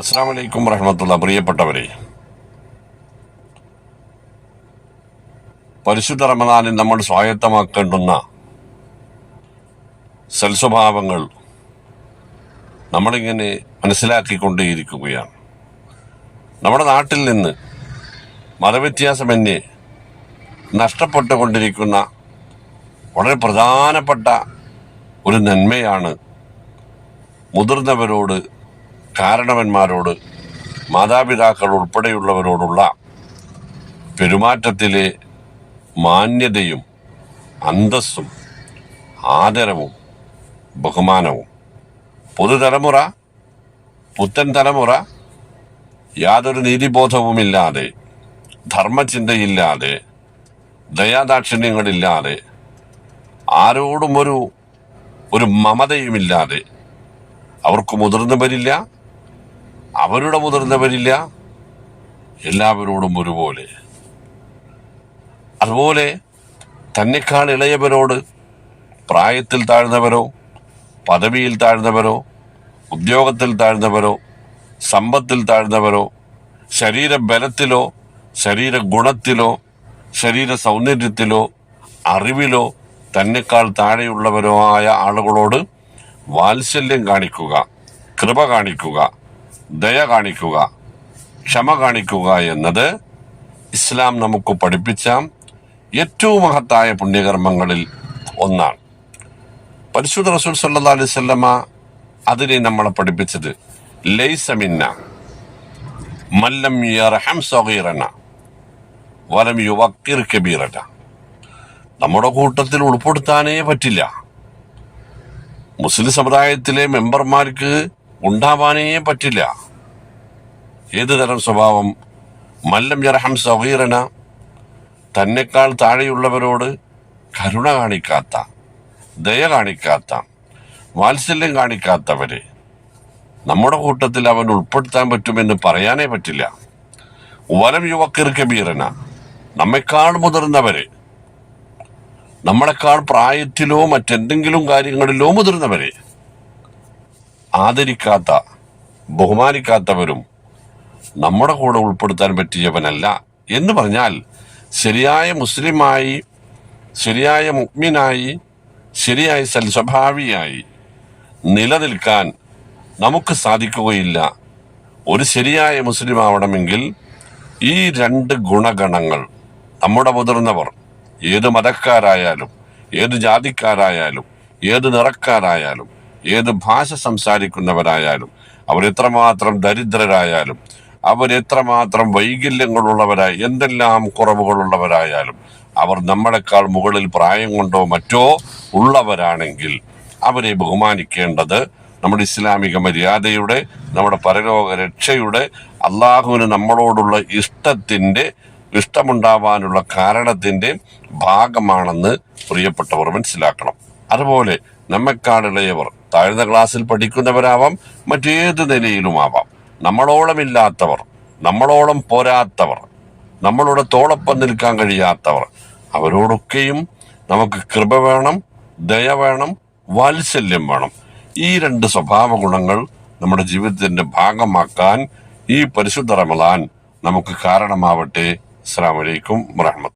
അസ്സാം വലൈക്കും പ്രിയപ്പെട്ടവരെ. പരിശുദ്ധ റമദാനിൽ നമ്മൾ സ്വായത്തമാക്കേണ്ടുന്ന സൽസ്വഭാവങ്ങൾ നമ്മളിങ്ങനെ മനസ്സിലാക്കിക്കൊണ്ടേയിരിക്കുകയാണ്. നമ്മുടെ നാട്ടിൽ നിന്ന് മതവ്യത്യാസമന്യേ നഷ്ടപ്പെട്ടുകൊണ്ടിരിക്കുന്ന വളരെ പ്രധാനപ്പെട്ട ഒരു നന്മയാണ് മുതിർന്നവരോട് കാരണവന്മാരോട് മാതാപിതാക്കൾ ഉൾപ്പെടെയുള്ളവരോടുള്ള പെരുമാറ്റത്തിലെ മാന്യതയും അന്തസ്സും ആദരവും ബഹുമാനവും. പുതുതലമുറ പുത്തൻ തലമുറ യാതൊരു നീതിബോധവുമില്ലാതെ ധർമ്മചിന്തയില്ലാതെ ദയാദാക്ഷിണ്യങ്ങളില്ലാതെ ആരോടും ഒരു ഒരു മമതയുമില്ലാതെ അവർക്ക് മുതിർന്നവരില്ല അവരുടെ മുതിർന്നവരില്ല എല്ലാവരോടും ഒരുപോലെ. അതുപോലെ തന്നെക്കാൾ ഇളയവരോട് പ്രായത്തിൽ താഴ്ന്നവരോ പദവിയിൽ താഴ്ന്നവരോ ഉദ്യോഗത്തിൽ താഴ്ന്നവരോ സമ്പത്തിൽ താഴ്ന്നവരോ ശരീരബലത്തിലോ ശരീര ഗുണത്തിലോ ശരീര സൗന്ദര്യത്തിലോ അറിവിലോ തന്നെക്കാൾ താഴെയുള്ളവരോ ആയ ആളുകളോട് വാത്സല്യം കാണിക്കുക കൃപ കാണിക്കുക. ദയ കാണിക്കുക ക്ഷമ കാണിക്കുക എന്നത് ഇസ്ലാം നമുക്ക് പഠിപ്പിച്ച ഏറ്റവും മഹത്തായ പുണ്യകർമ്മങ്ങളിൽ ഒന്നാണ്. പരിശുദ്ധ റസൂൽ സല്ലാ അലൈഹി സ്വല്ലമ അതിനെ നമ്മളെ പഠിപ്പിച്ചത് ലൈസമിന്ന മല്ലം യർഹം സഗീറന വലം യുവക്കിർ കബീറന. നമ്മുടെ കൂട്ടത്തിൽ ഉൾപ്പെടുത്താനേ പറ്റില്ല. മുസ്ലിം സമുദായത്തിലെ മെമ്പർമാർക്ക് ഉണ്ടാവാനേ പറ്റില്ല. ഏത് തരം സ്വഭാവം? മല്ലം ജർഹം സവീറന തന്നെക്കാൾ താഴെയുള്ളവരോട് കരുണ കാണിക്കാത്ത ദയ കാണിക്കാത്ത വാത്സല്യം കാണിക്കാത്തവരെ. നമ്മുടെ കൂട്ടത്തിൽ അവൻ ഉൾപ്പെടുത്താൻ പറ്റുമെന്ന് പറയാനേ പറ്റില്ല. വലം യുവക്കിർ കബീറന. നമ്മെക്കാൾ മുതിർന്നവര്. നമ്മളെക്കാൾ പ്രായത്തിലോ മറ്റെന്തെങ്കിലും കാര്യങ്ങളിലോ മുതിർന്നവരെ. ആദരിക്കാത്ത ബഹുമാനിക്കാത്തവരും നമ്മുടെ കൂടെ ഉൾപ്പെടുത്താൻ പറ്റിയവനല്ല എന്ന് പറഞ്ഞാൽ ശരിയായ മുസ്ലിമായി ശരിയായ മുഗ്മിനായി ശരിയായ സൽസ്വഭാവിയായി നിലനിൽക്കാൻ നമുക്ക് സാധിക്കുകയില്ല. ഒരു ശരിയായ മുസ്ലിം ആവണമെങ്കിൽ ഈ രണ്ട് ഗുണഗണങ്ങൾ നമ്മുടെ മുതിർന്നവർ ഏത് മതക്കാരായാലും ഏത് ജാതിക്കാരായാലും ഏത് നിറക്കാരായാലും ഏത് ഭാഷ സംസാരിക്കുന്നവരായാലും അവർ എത്രമാത്രം ദരിദ്രരായാലും അവരെത്രമാത്രം വൈകല്യങ്ങളുള്ളവരായി എന്തെല്ലാം കുറവുകളുള്ളവരായാലും അവർ നമ്മളെക്കാൾ മുകളിൽ പ്രായം കൊണ്ടോ മറ്റോ ഉള്ളവരാണെങ്കിൽ അവരെ ബഹുമാനിക്കേണ്ടത് നമ്മുടെ ഇസ്ലാമിക മര്യാദയുടെ നമ്മുടെ പരലോക രക്ഷയുടെ അള്ളാഹുവിന് നമ്മളോടുള്ള ഇഷ്ടത്തിന്റെ ഇഷ്ടമുണ്ടാവാനുള്ള കാരണത്തിന്റെ ഭാഗമാണെന്ന് പ്രിയപ്പെട്ടവർ മനസ്സിലാക്കണം. അതുപോലെ നമ്മെക്കാളിളയവർ താഴ്ന്ന ക്ലാസ്സിൽ പഠിക്കുന്നവരാവാം മറ്റേത് നിലയിലുമാവാം. നമ്മളോളമില്ലാത്തവർ നമ്മളോളം പോരാത്തവർ നമ്മളുടെ തോളൊപ്പം നിൽക്കാൻ കഴിയാത്തവർ അവരോടൊക്കെയും നമുക്ക് കൃപ വേണം ദയ വേണം വാത്സല്യം വേണം. ഈ രണ്ട് സ്വഭാവ ഗുണങ്ങൾ നമ്മുടെ ജീവിതത്തിന്റെ ഭാഗമാക്കാൻ ഈ പരിശുദ്ധ റമലാൻ നമുക്ക് കാരണമാവട്ടെ. അസ്സാം വലൈക്കും വറഹമത്ത്